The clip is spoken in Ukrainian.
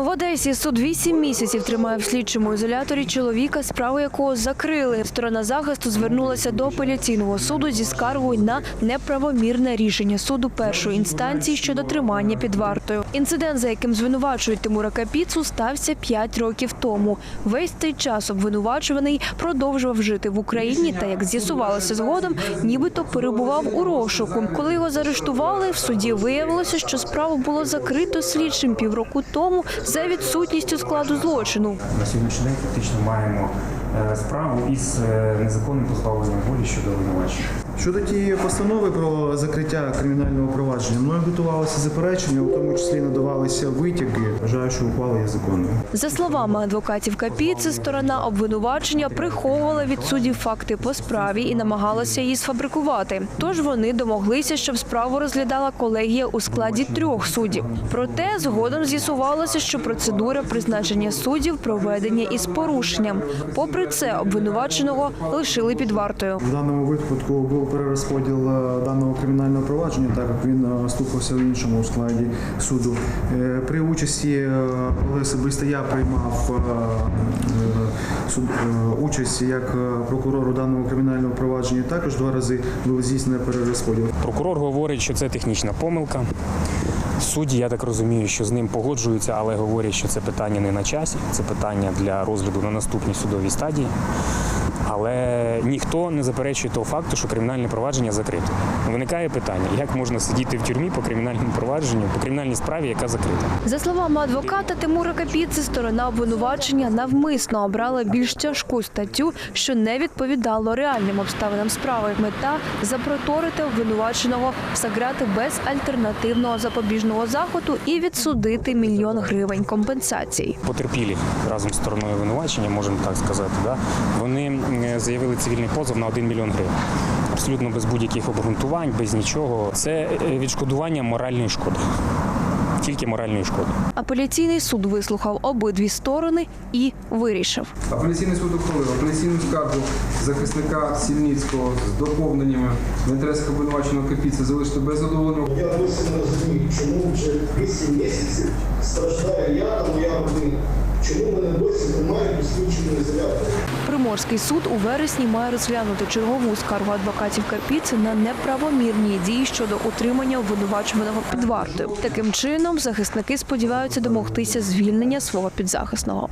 В Одесі суд вісім місяців тримає в слідчому ізоляторі чоловіка, справу якого закрили. Сторона захисту звернулася до апеляційного суду зі скаргою на неправомірне рішення суду першої інстанції щодо тримання під вартою. Інцидент, за яким звинувачують Тимура Капіцу, стався п'ять років тому. Весь цей час обвинувачуваний продовжував жити в Україні та, як з'ясувалося згодом, нібито перебував у розшуку. Коли його заарештували, в суді виявилося, що справу було закрито слідчим півроку тому за відсутністю складу злочину. На сьогоднішній день фактично маємо е, справу із е, незаконним позбавленням волі щодо обвинувачення. Щодо тієї постанови про закриття кримінального провадження, мною готувалося заперечення, у тому числі надавалися витяги. Вважаю, що ухвала є законною. За словами адвокатів Капіци, сторона обвинувачення приховувала від суддів факти по справі і намагалася її сфабрикувати. Тож вони домоглися, щоб справу розглядала колегія у складі трьох суддів. Проте згодом з'ясувалося, що процедура призначення суддів проведення із порушенням. Попри це, обвинуваченого лишили під вартою. В даному випадку був перерозподіл е, даного кримінального провадження, так як він е, слухався в іншому складі суду. Е, При участі коли особисто я приймав участь як е, прокурор у даному кримінальному провадженні, також два рази був здійснений перерозподіл. Прокурор говорить, що це технічна помилка. Судді, я так розумію, що з ним погоджуються, але говорять, що це питання не на часі, це питання для розгляду на наступній судовій стадії. Але ніхто не заперечує того факту, що кримінальне провадження закрите. Виникає питання, як можна сидіти в тюрмі по кримінальному провадженню, по кримінальній справі, яка закрита. За словами адвоката Тимура Капіци, сторона обвинувачення навмисно обрала більш тяжку статтю, що не відповідало реальним обставинам справи. Мета запроторити обвинуваченого заграти без альтернативного запобіжного заходу і відсудити мільйон гривень компенсацій. Потерпілі разом з стороною винувачення, можемо так сказати, да, вони заявили цивільний позов на 1 мільйон гривень. Абсолютно без будь-яких обґрунтувань, без нічого. Це е, відшкодування моральної шкоди. Тільки моральної шкоди. Апеляційний суд вислухав обидві сторони і вирішив. Апеляційний суд ухвалив апеляційну скаргу захисника Сільницького з доповненнями в інтересах обвинуваченого Капіця залишити без задоволення. Я досі не розумію, чому вже 8 місяців страждаю я та моя родина. Чому не досі не у слідчому ізоляторі? Приморський суд у вересні має розглянути чергову скаргу адвокатів Карпіці на неправомірні дії щодо утримання обвинувачуваного під вартою. Таким чином, захисники сподіваються домогтися звільнення свого підзахисного.